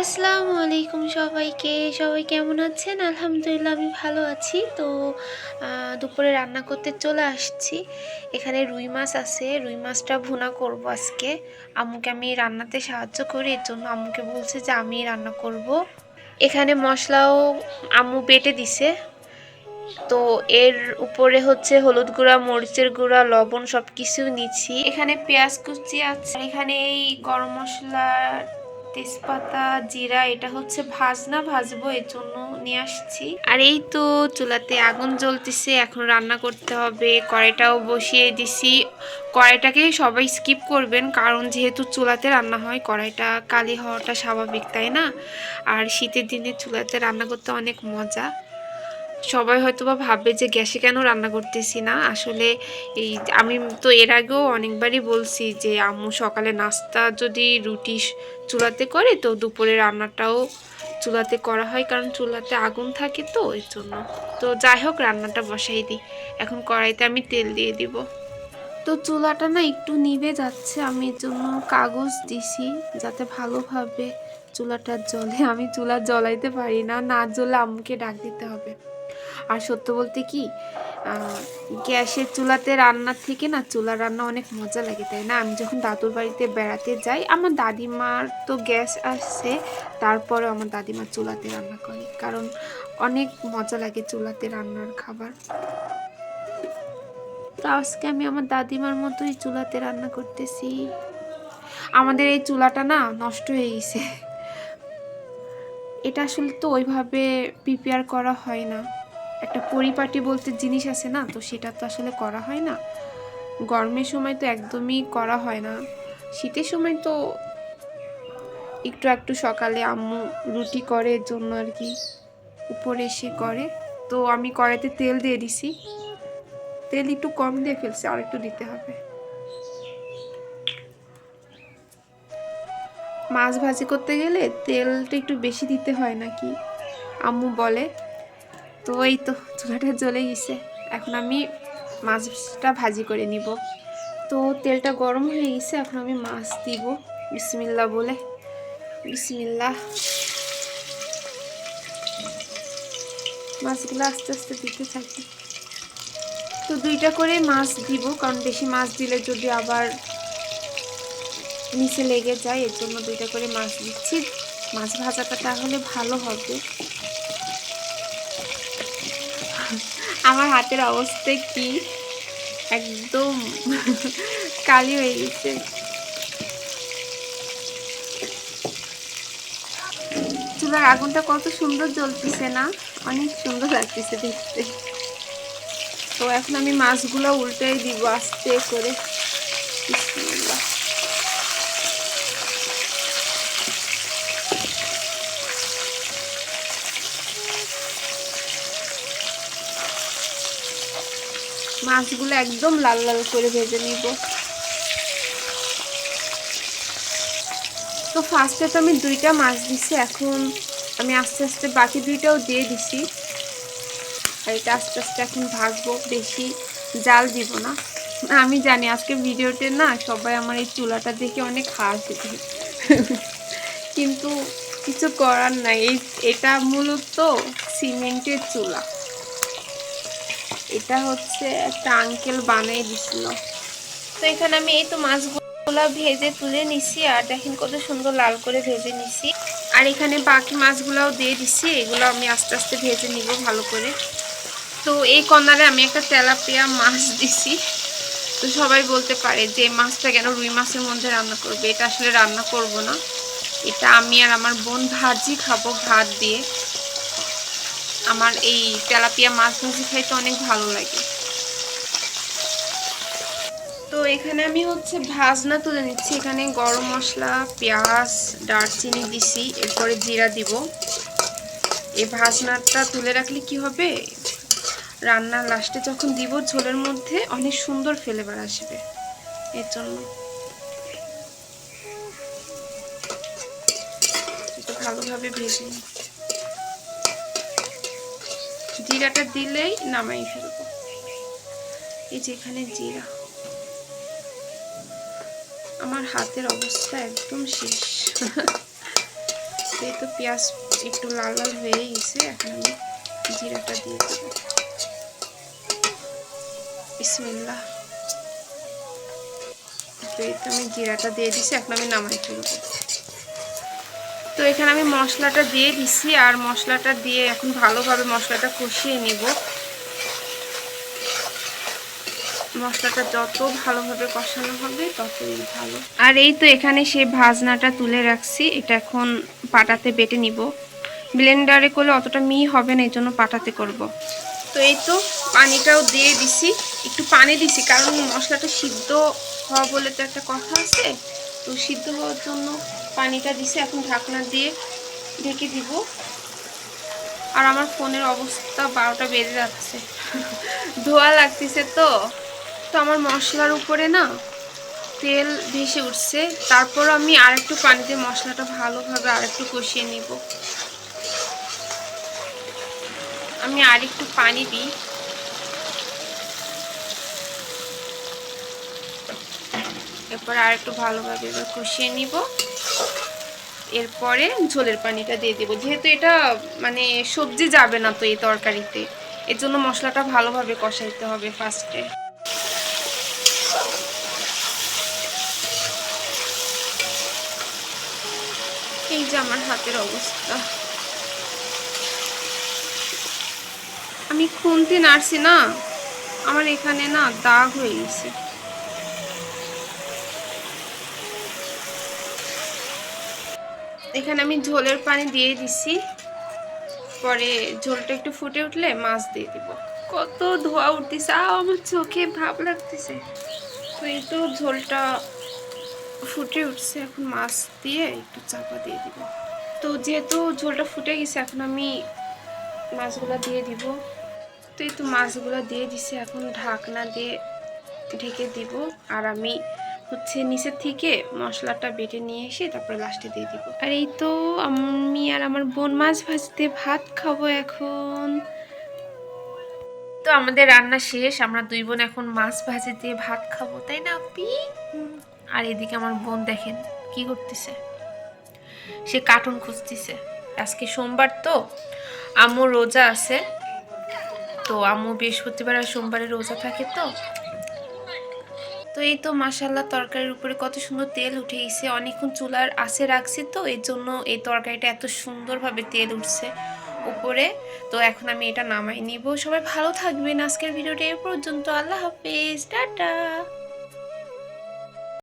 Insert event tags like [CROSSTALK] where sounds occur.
আসসালামু আলাইকুম সবাইকে। সবাই কেমন আছেন? আলহামদুলিল্লাহ, আমি ভালো আছি। তো দুপুরে রান্না করতে চলে আসছি। এখানে রুই মাছ আছে। রুই মাছটা ভুনা করব আজকে। আম্মুকে আমি রান্নাতে সাহায্য করি, এর জন্য আম্মুকে বলছে যে আমি রান্না করব। এখানে মশলাও আম্মু বেটে দিছে। তো, এর উপরে হচ্ছে হলুদ গুঁড়া, মরিচের গুঁড়া, লবণ সব কিছু নিচ্ছি। এখানে পেঁয়াজ কুচি আছে। এখানে এই গরম মশলা তেজপাতা, জিরা, এটা হচ্ছে ভাজনা, ভাজবো, এর জন্য নিয়ে আসছি। আর এই তো চুলাতে আগুন জ্বলতেছে, এখন রান্না করতে হবে, কড়াইটাও বসিয়ে দিছি। কড়াইটাকে সবাই স্কিপ করবেন, কারণ যেহেতু চুলাতে রান্না হয়, কড়াইটা কালি হওয়াটা স্বাভাবিক, তাই না? আর শীতের দিনে চুলাতে রান্না করতে অনেক মজা। সবাই হয়তো বা ভাববে যে গ্যাসে কেন রান্না করতেছি না? আসলে এই আমি তো এর আগেও অনেকবারই বলছি যে আম্মু সকালে নাস্তা যদি রুটি চুলাতে করে তো দুপুরে রান্নাটাও চুলাতে করা হয় কারণ চুলাতে আগুন থাকে তো এর জন্য। তো যাই হোক, রান্নাটা বসাই দিই। এখন কড়াইতে আমি তেল দিয়ে দিব। তো চুলাটা না একটু নিভে যাচ্ছে, আমি এর জন্য কাগজ দিছি যাতে ভালোভাবে চুলাটা জ্বলে। আমি চুলা জ্বলাইতে পারি না না জ্বলে আম্মুকে ডাক দিতে হবে। আর সত্য বলতে কি গ্যাসের চুলাতে রান্নার থেকে না চুলা রান্না অনেক মজা লাগে, তাই না? আমি যখন দাদুর বাড়িতে বেড়াতে যাই, আমার দাদিমার তো গ্যাস আসছে তারপরে আমার দাদিমা চুলাতে রান্না করে, কারণ অনেক মজা লাগে চুলাতে রান্নার খাবার। তো আজকে আমি আমার দাদিমার মতোই চুলাতে রান্না করতেছি। আমাদের এই চুলাটা না নষ্ট হয়ে গেছে। এটা আসলে তো ওইভাবে প্রিপেয়ার করা হয় না। একটা পরিপাটি বলতে জিনিস আছে না, তো সেটা তো আসলে করা হয় না। গরমের সময় তো একদমই করা হয় না। শীতের সময় তো একটু একটু সকালে আম্মু রুটি করে জন্য আর কি, উপরে এসে করে। তো আমি কড়াইতে তেল দিয়ে দিছি। তেল একটু কম দিয়ে ফেলছে, আর একটু দিতে হবে। মাছ ভাজি করতে গেলে তেলটা একটু বেশি দিতে হয় নাকি? আম্মু বলে তো এই তো চুলাটা জ্বলে গেছে। এখন আমি মাছটা ভাজি করে নিব। তো তেলটা গরম হয়ে গেছে, এখন আমি মাছ দিব। বিসমিল্লা বলে। বিসমিল্লা মাছগুলো আস্তে আস্তে দিতে থাকি। তো দুইটা করে মাছ দিব, কারণ বেশি মাছ দিলে যদি আবার নিচে লেগে যায়, এর জন্য দুইটা করে মাছ দিচ্ছি। মাছ ভাজাটা তাহলে ভালো হবে। আমার হাতের অবস্থা কি? একদম [LAUGHS] কালি হয়ে গেছে। চুলার আগুনটা কত সুন্দর জ্বলতেছে না? অনেক সুন্দর লাগতেছে দেখতে। তো এখন আমি মাছগুলো উল্টাই দিব আস্তে করে। মাছগুলো একদম লাল লাল করে ভেজে নিব। তো ফার্স্টে তো আমি দুইটা মাছ দিছি, এখন আমি আস্তে আস্তে বাকি দুইটাও দিয়ে দিছি। আর এটা আস্তে আস্তে এখন ভাজবো, বেশি জাল দিব না। আমি জানি আজকে ভিডিওতে না সবাই আমার এই চুলাটা দেখে অনেক হাসবে কিন্তু কিছু করার নাই, এই, এটা মূলত সিমেন্টের চুলা। এটা হচ্ছে একটা আঙ্কেল বানিয়ে দিছিল। তো এখানে আমি এই তো মাছগুলো ভেজে তুলে নিছি, আর দেখেন কত সুন্দর লাল করে ভেজে নিছি। আর এখানে বাকি মাছগুলোও দিয়ে দিছি, এগুলো আমি আস্তে আস্তে ভেজে নিব ভালো করে। তো এই কর্নারে আমি একটা তেলাপিয়া মাছ দিছি। তো সবাই বলতে পারে যে মাছটা কেন রুই মাছের মধ্যে রান্না করবে, এটা আসলে রান্না করব না। এটা আমি আর আমার বোন ভাজি খাব ভাত দিয়ে। আমার এই তেলাপিয়া মাছ ভাজি খাইতে অনেক ভালো লাগে। তো এখানে আমি হচ্ছে ভাজনা তুলে নিচ্ছি। এখানে গরম মশলা, পেঁয়াজ, দারচিনি দিছি, এরপরে জিরা দিব। এই ভাজনাটা তুলে রাখলে কি হবে? রান্নার লাস্টে যখন দিব, ঝোলের মধ্যে অনেক সুন্দর ফ্লেভার আসবে। এর জন্য। ভালোভাবে ভেজে নিই। জিরাটা দিলেই নামাই ফেলব। এই যে এখানে জিরা। আমার হাতের অবস্থা একদম শেষ। এই তো পেঁয়াজ একটু লাল লাল হয়ে গেছে, এখন আমি জিরাটা দিয়ে দেবো। বিসমিল্লাহ। তো এই তো আমি জিরাটা দিয়ে দিছি, এখন আমি নামাই ফেলব। তো এখানে আমি মশলাটা দিয়ে দিছি আর মশলাটা দিয়ে এখন ভালোভাবে মশলাটা কষিয়ে নিব। মশলাটা যত ভালোভাবে কষানো হবে ততই ভালো। আর এই তো এখানে সেই ভাজনাটা তুলে রাখছি, এটা এখন পাটাতে বেটে নিব। ব্লেন্ডারে করলে অতটা মি হবে না এই জন্য পাটাতে করব। তো এই তো পানিটাও দিয়ে দিছি, একটু পানি দিছি, কারণ মশলাটা সিদ্ধ হওয়া বলে তো একটা কথা আছে, তো সিদ্ধ হওয়ার জন্য পানিটা দিছি, এখন ঢাকনা দিয়ে ঢেকে দিব। আর আমার ফোনের অবস্থা বারোটা বেজে যাচ্ছে। [LAUGHS] ধোয়া লাগতেছে তো। তো আমার মশলার উপরে না তেল ভেসে উঠছে। তারপর আমি আরেকটু পানি দিয়ে মশলাটা ভালোভাবে আরেকটু কষিয়ে নিব। আমি আরেকটু পানি দিই। এরপর আর একটু ভালোভাবে এবার কষিয়ে নিব। এরপরে ঝোলের পানিটা দিয়ে দেবো। যেহেতু এটা মানে সবজি যাবে না তো এই তরকারিতে, এর জন্য মশলাটা ভালোভাবে কষাইতে হবে ফার্স্টে। এই যে আমার হাতের অবস্থা। আমি খুন্তি নাড়ছি না, আমার এখানে না দাগ হয়ে গেছে। এখানে আমি ঝোলের পানি দিয়ে দিছি। পরে ঝোলটা একটু ফুটে উঠলে মাছ দিয়ে দিব। কত ধোয়া উঠতেছে আও আমার চোখে ভাব লাগতেছে। তো এই তো ঝোলটা ফুটে উঠছে, এখন মাছ দিয়ে একটু চাপা দিয়ে দিব। তো যেহেতু ঝোলটা ফুটে গেছে, এখন আমি মাছগুলো দিয়ে দিব। তো এই তো মাছগুলো দিয়ে দিছি, এখন ঢাকনা দিয়ে ঢেকে দিব। আর আমি হচ্ছে নিচের থেকে মশলাটা বেটে নিয়ে এসে তারপরে লাস্টে দিয়ে দিব। আর এই তো আমি আর আমার বোন মাছ ভাজতে ভাত খাব এখন। তো আমাদের রান্না শেষ আমরা দুই বোন এখন মাছ ভাজি দিয়ে ভাত খাব তাই না আপি? আর এদিকে আমার বোন দেখেন কি করতেছে। সে কার্টুন খুঁজতেছে। আজকে সোমবার তো আম্মু রোজা আছে তো আম্মু বৃহস্পতিবার আর সোমবারে রোজা থাকে তো তো এই তো মাসাল্লাহ তরকারির উপরে কত সুন্দর তেল উঠে গেছে। অনেকক্ষণ চুলার আসে রাখছি তো, এর জন্য এই তরকারিটা এত সুন্দরভাবে তেল উঠছে উপরে। তো এখন আমি এটা নামাই নিব। সবাই ভালো থাকবেন। আজকের ভিডিওটা এ পর্যন্ত। আল্লাহ হাফেজ। টাটা।